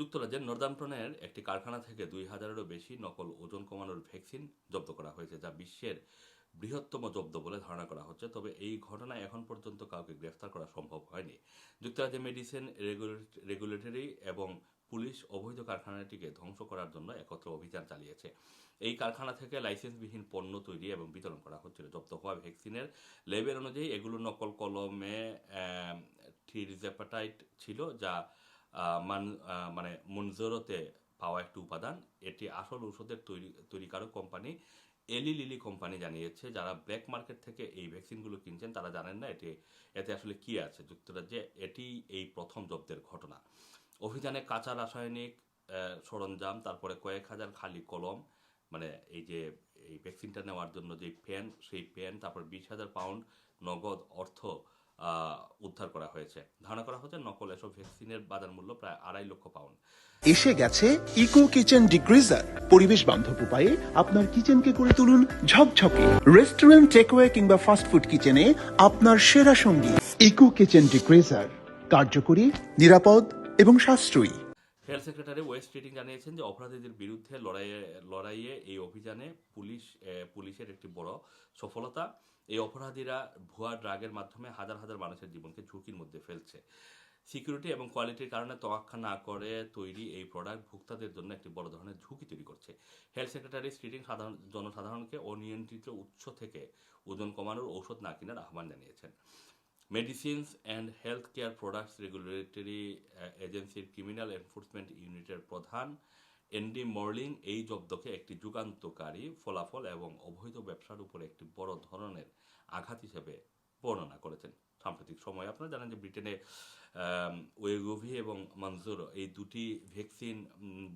যুক্তরাজ্যের নর্দাম্পটনের একটি কারখানা থেকে দুই হাজারেরও বেশি নকল ওজন কমানোর ভ্যাকসিন জব্দ করা হয়েছে, যা বিশ্বের বৃহত্তম জব্দ বলে ধারণা করা হচ্ছে। তবে এই ঘটনায় এখন পর্যন্ত কাউকে গ্রেফতার করা সম্ভব হয়নি। যুক্তরাজ্যের মেডিসিন রেগুলেটরি এবং পুলিশ অবৈধ কারখানাটিকে ধ্বংস করার জন্য একত্র অভিযান চালিয়েছে। এই কারখানা থেকে লাইসেন্সবিহীন পণ্য তৈরি এবং বিতরণ করা হচ্ছিল। জব্দ হওয়া ভ্যাকসিনের লেবেল অনুযায়ী এগুলো নকল কলমে থিরজেপাটাইট ছিল, যা মান মানে মঞ্জুরতে পাওয়া একটি উপাদান। এটি আসল ঔষধের তৈরি, তৈরিকারক কোম্পানি এলি লিলি কোম্পানি জানিয়েছে। যারা ব্ল্যাক মার্কেট থেকে এই ভ্যাকসিনগুলো কিনছেন, তারা জানেন না এটি, এতে আসলে কি আছে। যুক্তরাজ্যে এটি এই প্রথম জব্দের ঘটনা। অভিযানে কাঁচা রাসায়নিক সরঞ্জাম, তারপরে কয়েক হাজার খালি কলম মানে এই যে, এই ভ্যাকসিনটা নেওয়ার জন্য যে পেন, সেই পেন, তারপর বিশ হাজার পাউন্ড নগদ অর্থ উদ্ধার করা হয়েছে। ধারণা করা হচ্ছে নকল এসব ভ্যাকসিনের বাজার মূল্য প্রায় আড়াই লক্ষ পাউন্ড। এসে গেছে ইকো কিচেন ডিগ্রিজার। পরিবেশ বান্ধব উপায়ে আপনার কিচেনকে করে তুলুন ঝকঝকে। রেস্টুরেন্ট, টেকওয়ে কিংবা ফাস্টফুড কিচেনে আপনার সেরা সঙ্গী। Eco kitchen degreaser. কার্যকরী, নিরাপদ এবং সাশ্রয়ী। হেলথ সেক্রেটারি ওয়েস্ট স্ট্রিটিং জানিয়েছেন যে অপরাধীদের বিরুদ্ধে লড়াইয়ে লড়াইয়ে এই অভিযানে পুলিশ পুলিশের একটি বড় সফলতা। এই অপরাধীরা ভুয়া ড্রাগের মাধ্যমে হাজার হাজার মানুষের জীবনকে ঝুঁকির মধ্যে ফেলছে। সিকিউরিটি এবং কোয়ালিটির কারণে তোয়াক্কা না করে তৈরি এই প্রোডাক্ট ভোক্তাদের জন্য একটি বড় ধরনের ঝুঁকি তৈরি করছে। হেলথ সেক্রেটারি স্ট্রিটিং সাধারণ, জনসাধারণকে অনিয়ন্ত্রিত উৎস থেকে ওজন কমানোর ঔষধ না কেনার আহ্বান জানিয়েছেন। Medicines and health care products regulatory এজেন্সির ক্রিমিনাল এনফোর্সমেন্ট ইউনিটের প্রধান এনডি মর্লিং এই জব্দকে একটি যুগান্তকারী ফলাফল এবং অবৈধ ব্যবসার উপর একটি বড় ধরনের আঘাত হিসেবে বর্ণনা করেছেন। সাম্প্রতিক সময়ে আপনারা জানেন যে ব্রিটেনে ওয়েগোভি এবং মঞ্জুর এই দুটি ভ্যাকসিন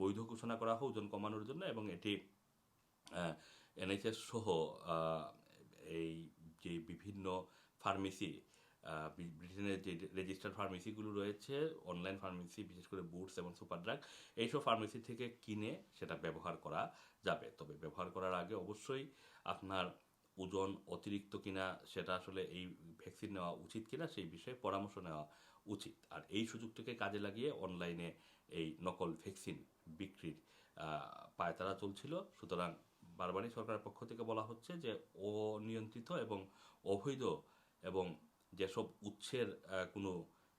বৈধ ঘোষণা করা হয় ওজন কমানোর জন্য এবং এটি এনএইচএস সহ এই যে বিভিন্ন ফার্মেসি ব্রিটেনের যে রেজিস্টার্ড ফার্মেসিগুলো রয়েছে অনলাইন ফার্মেসি বিশেষ করে বুটস এবং সুপার ড্রাগ এইসব ফার্মেসি থেকে কিনে সেটা ব্যবহার করা যাবে। তবে ব্যবহার করার আগে অবশ্যই আপনার ওজন অতিরিক্ত কিনা সেটা আসলে এই ভ্যাকসিন নেওয়া উচিত কিনা সেই বিষয়ে পরামর্শ নেওয়া উচিত। আর এই সুযোগটিকে কাজে লাগিয়ে অনলাইনে এই নকল ভ্যাকসিন বিক্রির পায়তারা চলছিল। সুতরাং বারবারই সরকারের পক্ষ থেকে বলা হচ্ছে যে অনিয়ন্ত্রিত এবং অবৈধ এবং যেসব উৎসের কোনো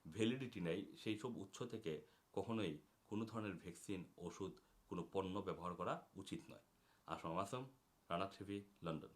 ভ্যালিডিটি নেই, সেই সব উৎস থেকে কখনোই কোনো ধরনের ভ্যাকসিন ওষুধ, কোনো পণ্য ব্যবহার করা উচিত নয়। Assam Assam Rana TV London.